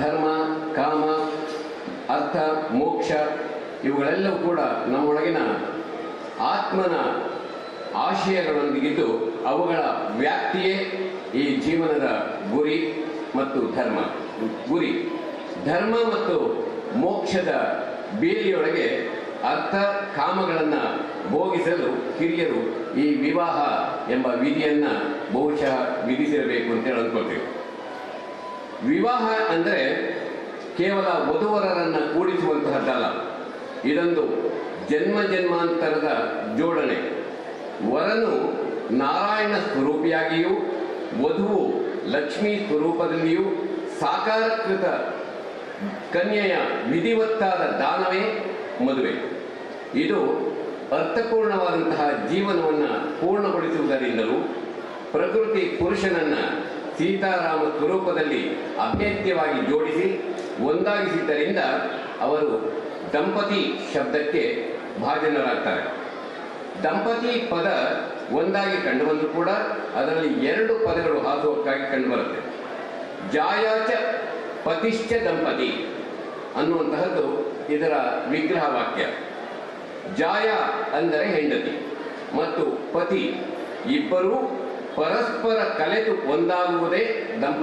ಧರ್ಮ, ಕಾಮ, ಅರ್ಥ, ಮೋಕ್ಷ, ಇವುಗಳೆಲ್ಲವೂ ಕೂಡ ನಮ್ಮೊಳಗಿನ ಆತ್ಮನ ಆಶಯಗಳೊಂದಿಗಿದ್ದು ಅವುಗಳ ವ್ಯಾಪ್ತಿಯೇ ಈ ಜೀವನದ ಗುರಿ ಮತ್ತು ಧರ್ಮ. ಗುರಿ. ಧರ್ಮ ಮತ್ತು ಮೋಕ್ಷದ ಬೇಲಿಯೊಳಗೆ ಅರ್ಥ, ಕಾಮಗಳನ್ನು ಭೋಗಿಸಲು ಹಿರಿಯರು ಈ ವಿವಾಹ ಎಂಬ ವಿಧಿಯನ್ನ ಬಹುಶಃ ವಿಧಿಸಿರಬೇಕು ಅಂತೇಳಿ ಅಂದ್ಕೊಳ್ತೇವೆ ವಿವಾಹ ಅಂದರೆ ಕೇವಲ ವಧುವರರನ್ನು ಕೂಡಿಸುವಂತಹದ್ದಲ್ಲ, ಇದೊಂದು ಜನ್ಮ ಜನ್ಮಾಂತರದ ಜೋಡಣೆ. ವರನು ನಾರಾಯಣ ಸ್ವರೂಪಿಯಾಗಿಯೂ, ವಧುವು ಲಕ್ಷ್ಮೀ ಸ್ವರೂಪದಲ್ಲಿಯೂ ಸಾಕಾರಕೃತ ಕನ್ಯೆಯ ವಿಧಿವತ್ತಾದ ದಾನವೇ ಮದುವೆ. ಇದು ಅರ್ಥಪೂರ್ಣವಾದಂತಹ ಜೀವನವನ್ನು ಪೂರ್ಣಗೊಳಿಸುವುದರಿಂದಲೂ ಪ್ರಕೃತಿ ಪುರುಷನನ್ನ ಸೀತಾರಾಮ ಸ್ವರೂಪದಲ್ಲಿ ಅಭೇದ್ಯವಾಗಿ ಜೋಡಿಸಿ ಒಂದಾಗಿಸಿದ್ದರಿಂದ ಅವರು ದಂಪತಿ ಶಬ್ದಕ್ಕೆ ಭಾಜನರಾಗ್ತಾರೆ. ದಂಪತಿ ಪದ ಒಂದಾಗಿ ಕಂಡುಬಂದು ಕೂಡ ಅದರಲ್ಲಿ ಎರಡು ಪದಗಳು ಹಾಸುವಕ್ಕಾಗಿ ಕಂಡುಬರುತ್ತೆ. ಜಾಯಾಚ ಪತಿಶ್ಚ ದಂಪತಿ ಅನ್ನುವಂತಹದ್ದು ಇದರ ವಿಗ್ರಹ ವಾಕ್ಯ ಜಾಯ ಅಂದರೆ ಹೆಂಡತಿ ಮತ್ತು ಪತಿ ಇಬ್ಬರೂ ಪರಸ್ಪರ ಕಲೆತು ಒಂದಾಗುವುದೇ ದಂಪತಿ